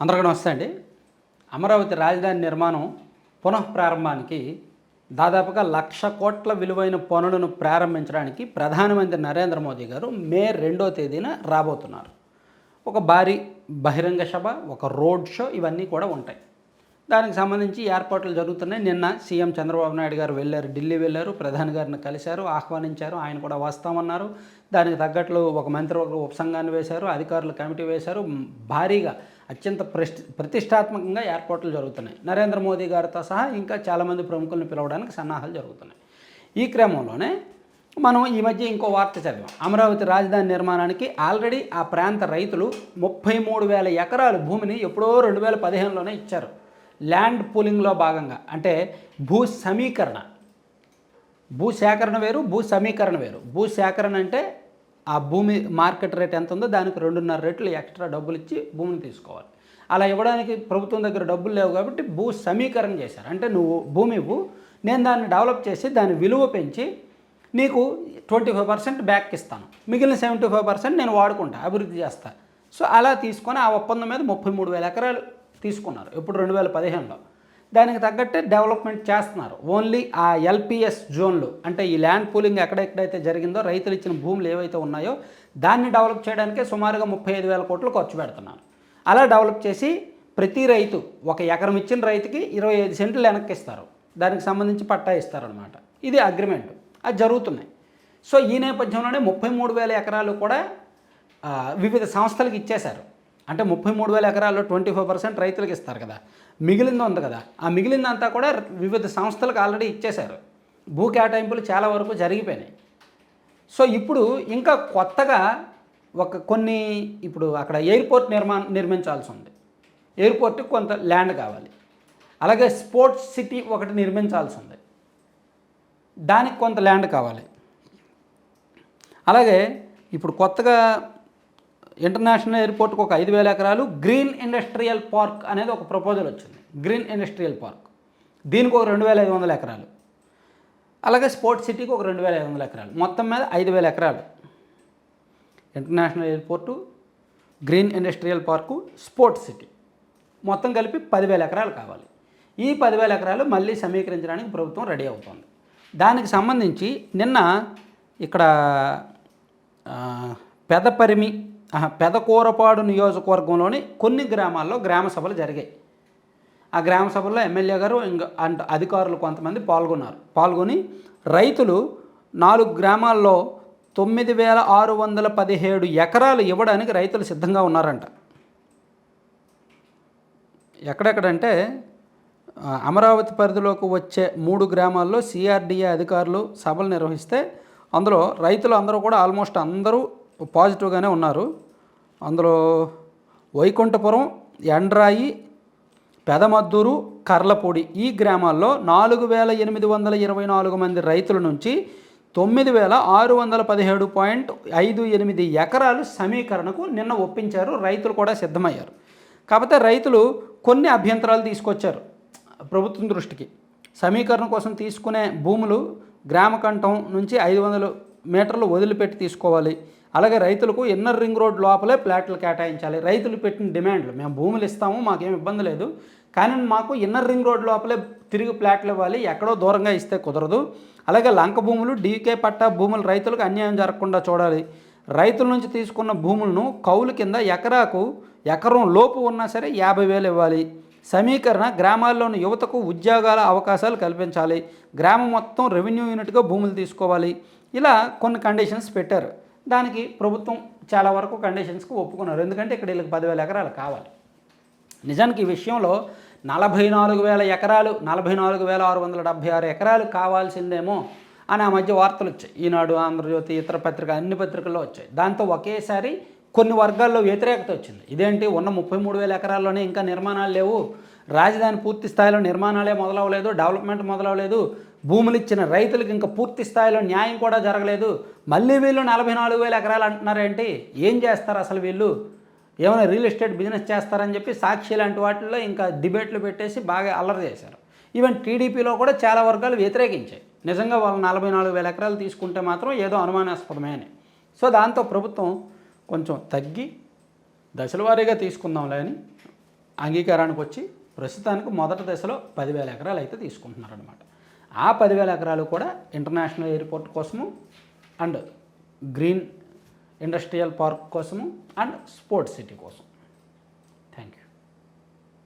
అందరికీ నమస్తే అండి. అమరావతి రాజధాని నిర్మాణం పునః ప్రారంభానికి దాదాపుగా లక్ష కోట్ల విలువైన పనులను ప్రారంభించడానికి ప్రధానమంత్రి నరేంద్ర మోదీ గారు మే రెండో తేదీన రాబోతున్నారు. ఒక భారీ బహిరంగ సభ ఒక రోడ్ షో ఇవన్నీ కూడా ఉంటాయి. దానికి సంబంధించి ఏర్పాట్లు జరుగుతున్నాయి. నిన్న సీఎం చంద్రబాబు నాయుడు గారు వెళ్ళారు ఢిల్లీ వెళ్ళారు ప్రధాని గారిని కలిశారు ఆహ్వానించారు ఆయన కూడా వస్తామన్నారు. దానికి తగ్గట్లు ఒక మంత్రివర్గ ఉపసంఘాన్ని వేశారు అధికారులు కమిటీ వేశారు. భారీగా అత్యంత ప్రతి ప్రతిష్టాత్మకంగా ఏర్పాట్లు జరుగుతున్నాయి. నరేంద్ర మోదీ గారితో సహా ఇంకా చాలామంది ప్రముఖులను పిలవడానికి సన్నాహాలు జరుగుతున్నాయి. ఈ క్రమంలోనే మనం ఈ మధ్య ఇంకో వార్త చదివాం. అమరావతి రాజధాని నిర్మాణానికి ఆల్రెడీ ఆ ప్రాంత రైతులు ముప్పై మూడు వేల ఎకరాల భూమిని ఎప్పుడో రెండు వేల పదిహేనులోనే ఇచ్చారు. ల్యాండ్ పూలింగ్లో భాగంగా. అంటే భూ సమీకరణ. భూ సేకరణ వేరు భూ సమీకరణ వేరు. భూ సేకరణ అంటే ఆ భూమి మార్కెట్ రేట్ ఎంత ఉందో దానికి రెండున్నర రెట్లు ఎక్స్ట్రా డబ్బులు ఇచ్చి భూమిని తీసుకోవాలి. అలా ఇవ్వడానికి ప్రభుత్వం దగ్గర డబ్బులు లేవు కాబట్టి భూ సమీకరణ చేశారు. అంటే నువ్వు భూమి ఇవ్వు నేను దాన్ని డెవలప్ చేసి దాని విలువ పెంచి నీకు ట్వంటీ ఫైవ్ పర్సెంట్ బ్యాక్ ఇస్తాను. మిగిలిన సెవెంటీ ఫైవ్ పర్సెంట్ నేను వాడుకుంటా అభివృద్ధి చేస్తా. సో అలా తీసుకొని ఆ ఒప్పందం మీద ముప్పై మూడు వేల ఎకరాలు తీసుకున్నారు. ఇప్పుడు రెండు వేల పదిహేనులో. దానికి తగ్గట్టే డెవలప్మెంట్ చేస్తున్నారు. ఓన్లీ ఆ ఎల్పిఎస్ జోన్లు అంటే ఈ ల్యాండ్ పూలింగ్ ఎక్కడెక్కడైతే జరిగిందో రైతులు ఇచ్చిన భూములు ఏవైతే ఉన్నాయో దాన్ని డెవలప్ చేయడానికే సుమారుగా ముప్పై ఐదు వేల కోట్లు ఖర్చు పెడుతున్నారు. అలా డెవలప్ చేసి ప్రతి రైతు ఒక ఎకరం ఇచ్చిన రైతుకి ఇరవై ఐదు సెంట్లు వెనక్కి ఇస్తారు. దానికి సంబంధించి పట్టా ఇస్తారనమాట ఇది అగ్రిమెంట్. అది జరుగుతున్నాయి. సో ఈ నేపథ్యంలోనే ముప్పై మూడు వేల ఎకరాలు కూడా వివిధ సంస్థలకు ఇచ్చేశారు. అంటే ముప్పై మూడు వేల ఎకరాల్లో ట్వంటీ ఫైవ్ పర్సెంట్ రైతులకు ఇస్తారు కదా. మిగిలింది ఉంది కదా. ఆ మిగిలిందంతా కూడా వివిధ సంస్థలకు ఆల్రెడీ ఇచ్చేశారు. భూ కేటాయింపులు చాలా వరకు జరిగిపోయినాయి. సో ఇప్పుడు ఇంకా కొత్తగా ఒక కొన్ని ఇప్పుడు అక్కడ ఎయిర్పోర్ట్ నిర్మా నిర్మించాల్సి ఉంది. ఎయిర్పోర్ట్కి కొంత ల్యాండ్ కావాలి. అలాగే స్పోర్ట్స్ సిటీ ఒకటి నిర్మించాల్సి ఉంది. దానికి కొంత ల్యాండ్ కావాలి. అలాగే ఇప్పుడు కొత్తగా ఇంటర్నేషనల్ ఎయిర్పోర్ట్కి ఒక ఐదు వేల ఎకరాలు గ్రీన్ ఇండస్ట్రియల్ పార్క్ అనేది ఒక ప్రపోజల్ వచ్చింది. Green industrial park. దీనికి ఒక రెండు వేల ఐదు వందల ఎకరాలు. అలాగే స్పోర్ట్స్ సిటీకి ఒక రెండు వేల ఐదు వందల ఎకరాలు. మొత్తం మీద ఐదు వేల ఎకరాలు. International airport green industrial park sports city. మొత్తం కలిపి పదివేల ఎకరాలు కావాలి. ఈ పదివేల ఎకరాలు మళ్ళీ సమీకరించడానికి ప్రభుత్వం రెడీ అవుతుంది. దానికి సంబంధించి నిన్న ఇక్కడ పెద పెదపరిమి పెదకూరపాడు నియోజకవర్గంలోని కొన్ని గ్రామాల్లో గ్రామ సభలు జరిగాయి. ఆ గ్రామ సభల్లో ఎమ్మెల్యే గారు ఇంకా అంట అధికారులు కొంతమంది పాల్గొన్నారు. పాల్గొని రైతులు నాలుగు గ్రామాల్లో తొమ్మిది వేల ఆరు వందల పదిహేడు ఎకరాలు ఇవ్వడానికి రైతులు సిద్ధంగా ఉన్నారంట. ఎక్కడెక్కడంటే అమరావతి పరిధిలోకి వచ్చే మూడు గ్రామాల్లో సిఆర్డిఏ అధికారులు సభలు నిర్వహిస్తే అందులో రైతులు అందరూ కూడా ఆల్మోస్ట్ అందరూ పాజిటివ్గానే ఉన్నారు. అందులో వైకుంఠపురం ఎండ్రాయి పెదమద్దూరు కర్లపూడి ఈ గ్రామాల్లో నాలుగు వేల ఎనిమిది వందల ఇరవై నాలుగు మంది రైతుల నుంచి తొమ్మిది వేల ఆరు వందల పదిహేడు పాయింట్ ఐదు ఎనిమిది ఎకరాలు సమీకరణకు నిన్న ఒప్పించారు. రైతులు కూడా సిద్ధమయ్యారు. కాకపోతే రైతులు కొన్ని అభ్యంతరాలు తీసుకొచ్చారు ప్రభుత్వం దృష్టికి. సమీకరణ కోసం తీసుకునే భూములు గ్రామకంఠం నుంచి ఐదు వందల మీటర్లు వదిలిపెట్టి తీసుకోవాలి. అలాగే రైతులకు ఇన్నర్ రింగ్ రోడ్ లోపలే ప్లాట్లు కేటాయించాలి. రైతులు పెట్టిన డిమాండ్లు మేము భూములు ఇస్తాము మాకేం ఇబ్బంది లేదు. కానీ మాకు ఇన్నర్ రింగ్ రోడ్ లోపలే తిరిగి ప్లాట్లు ఇవ్వాలి ఎక్కడో దూరంగా ఇస్తే కుదరదు. అలాగే లంక భూములు డీకే పట్టా భూములు రైతులకు అన్యాయం జరగకుండా చూడాలి. రైతుల నుంచి తీసుకున్న భూములను కౌలు కింద ఎకరాకు ఎకరం లోపు ఉన్నా సరే యాభై వేలు ఇవ్వాలి. సమీకరణ గ్రామాల్లోని యువతకు ఉద్యోగాల అవకాశాలు కల్పించాలి. గ్రామం మొత్తం రెవెన్యూ యూనిట్గా భూములు తీసుకోవాలి. ఇలా కొన్ని కండిషన్స్ పెట్టారు. దానికి ప్రభుత్వం చాలా వరకు కండిషన్స్కి ఒప్పుకున్నారు. ఎందుకంటే ఇక్కడ వీళ్ళకి పదివేల ఎకరాలు కావాలి. నిజానికి ఈ విషయంలో నలభై నాలుగు వేల ఎకరాలు నలభై నాలుగు వేల ఆరు వందల డెబ్భై ఆరు ఎకరాలు కావాల్సిందేమో అని ఆ మధ్య వార్తలు వచ్చాయి. ఈనాడు ఆంధ్రజ్యోతి ఇతర పత్రిక అన్ని పత్రికల్లో వచ్చాయి. దాంతో ఒకేసారి కొన్ని వర్గాల్లో వ్యతిరేకత వచ్చింది. ఇదేంటి? ఉన్న ముప్పై మూడు వేల ఎకరాల్లోనే ఇంకా నిర్మాణాలు లేవు. రాజధాని పూర్తి స్థాయిలో నిర్మాణాలే మొదలవలేదు డెవలప్మెంట్ మొదలవలేదు. భూములు ఇచ్చిన రైతులకు ఇంకా పూర్తి స్థాయిలో న్యాయం కూడా జరగలేదు. మళ్ళీ వీళ్ళు నలభై నాలుగు వేల ఎకరాలు అంటున్నారేంటి? ఏం చేస్తారు అసలు వీళ్ళు? ఏమైనా రియల్ ఎస్టేట్ బిజినెస్ చేస్తారని చెప్పి సాక్షి లాంటి వాటిల్లో ఇంకా డిబేట్లు పెట్టేసి బాగా అల్లరి చేశారు. ఈవెన్ టీడీపీలో కూడా చాలా వర్గాలు వ్యతిరేకించాయి. నిజంగా వాళ్ళు నలభై నాలుగు వేల ఎకరాలు తీసుకుంటే మాత్రం ఏదో అనుమానాస్పదమే అని. సో దాంతో ప్రభుత్వం కొంచెం తగ్గి దశల వారీగా తీసుకుందాంలే అని అంగీకారానికి వచ్చి ప్రస్తుతానికి మొదటి దశలో పదివేల ఎకరాలు అయితే తీసుకుంటున్నారనమాట ఆ పదివేల ఎకరాలు కూడా ఇంటర్నేషనల్ ఎయిర్పోర్ట్ కోసము అండ్ గ్రీన్ ఇండస్ట్రియల్ పార్క్ కోసము అండ్ స్పోర్ట్స్ సిటీ కోసం